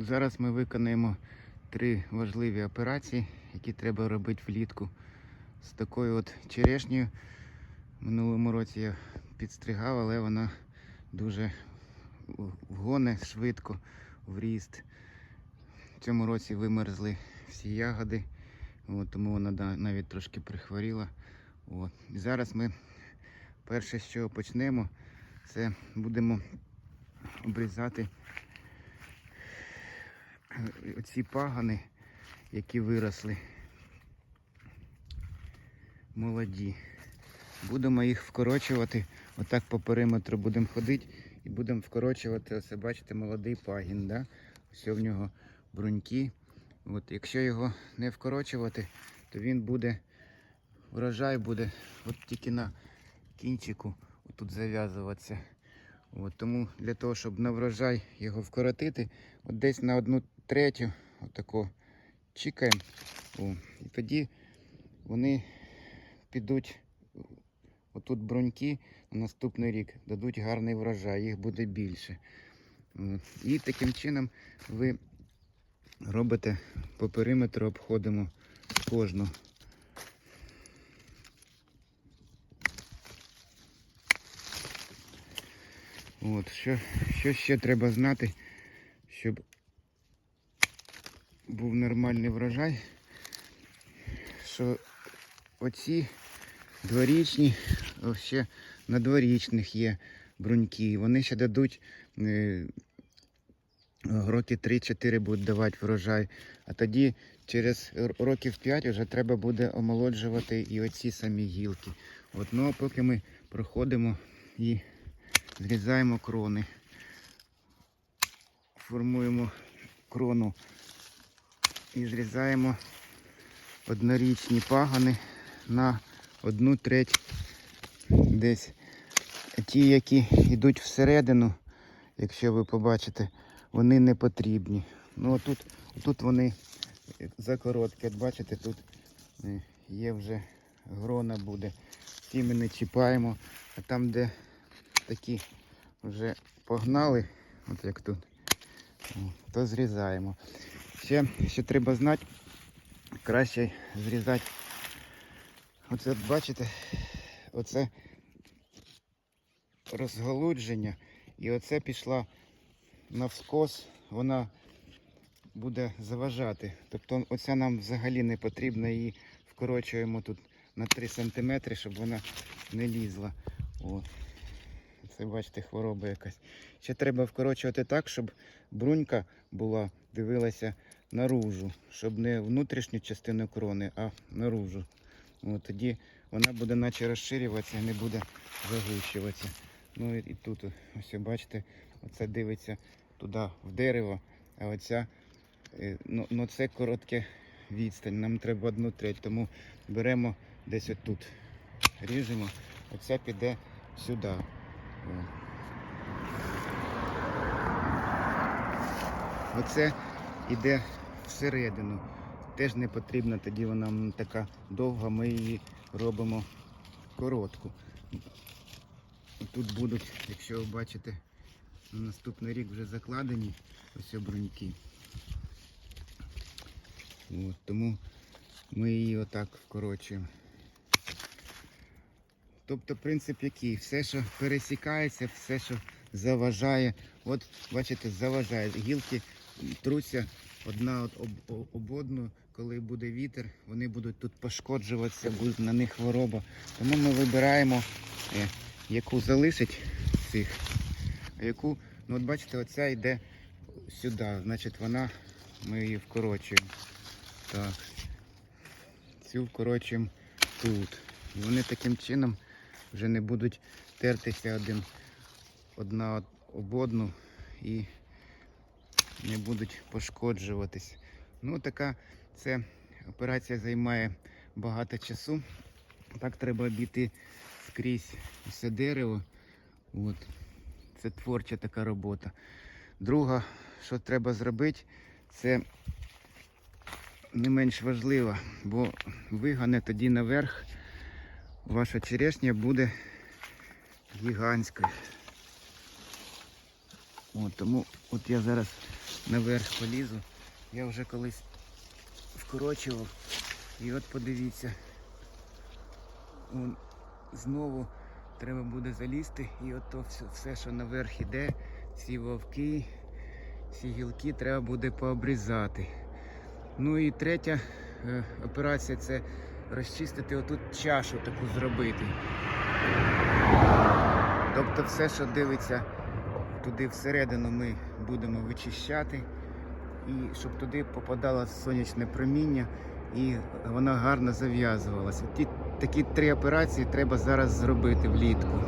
Зараз ми виконаємо три важливі операції, які треба робити влітку. З такою от черешнею. Минулому році я підстригав, але вона дуже вгоне швидко в ріст. В цьому році вимерзли всі ягоди, от, тому вона навіть трошки прихворіла. От. І зараз ми перше, чого почнемо, це будемо обрізати оці пагани, які виросли молоді. Будемо їх вкорочувати. Отак по периметру будемо ходити і будемо вкорочувати. Оце бачите, молодий пагін. Да? Все в нього бруньки. От, якщо його не вкорочувати, то він буде, врожай буде от тільки на кінчику тут зав'язуватися. От, тому для того, щоб на врожай його вкоротити, от десь на одну третю отако чікаємо. О, і тоді вони підуть отут бруньки на наступний рік, дадуть гарний врожай, їх буде більше. І таким чином ви робите по периметру, обходимо кожну. От, що, що ще треба знати, щоб був нормальний врожай, що оці дворічні, ще на дворічних є бруньки, вони ще дадуть е, роки 3-4 будуть давати врожай, а тоді через років 5 вже треба буде омолоджувати і оці самі гілки. От, ну а поки ми проходимо і зрізаємо крони. Формуємо крону і зрізаємо однорічні пагани на одну треть десь. Ті, які йдуть всередину, якщо ви побачите, вони не потрібні. Ну отут, тут вони закороткі. От бачите, тут е, є вже грона буде. Ті ми не чіпаємо, а там, де такі вже погнали, от як тут, то зрізаємо. Ще, ще треба знати, краще зрізати. Оце бачите, оце розголудження, і оце пішла навскос, вона буде заважати. Тобто оця нам взагалі не потрібна, її вкорочуємо тут на 3 см, щоб вона не лізла. О. Це бачите, хвороба якась. Ще треба вкорочувати так, щоб брунька була, дивилася наружу, щоб не внутрішню частину крони, а наружу. От, тоді вона буде наче розширюватися, не буде загущуватися. Ну і, і тут, ось бачите, оце дивиться туди в дерево, а оця, е, ну, ну це коротке відстань. Нам треба одну треть, тому беремо десь отут. Ріжемо, оця піде сюди. Оце йде всередину. Теж не потрібна, тоді вона така довга, ми її робимо коротку. Тут будуть, якщо ви бачите, на наступний рік вже закладені ось бруньки. От, тому ми її отак вкорочуємо. Тобто принцип який? Все, що пересікається, все, що заважає. От, бачите, заважає. Гілки труться одна от об, об- одну, коли буде вітер, вони будуть тут пошкоджуватися, буде на них хвороба. Тому ми вибираємо, е, яку залишить цих, а яку, ну от бачите, оця йде сюди, значить вона, ми її вкорочуємо. Так. Цю вкорочуємо тут. І вони таким чином вже не будуть тертися один одна об- одну і не будуть пошкоджуватись. Ну, така це операція займає багато часу. Так треба обійти скрізь все дерево. От. Це творча така робота. Друга, що треба зробити, це не менш важливо, бо вигане тоді наверх ваша черешня буде гігантською. От, тому от я зараз наверх полізу. Я вже колись вкорочував. І от подивіться. Он, знову треба буде залізти. І от то все, все, що наверх іде, ці вовки, ці гілки треба буде пообрізати. Ну і третя е, операція це розчистити отут чашу таку зробити. Тобто все, що дивиться туди всередину, ми будемо вичищати, і щоб туди попадало сонячне проміння і вона гарно зав'язувалася. Ті такі три операції треба зараз зробити влітку.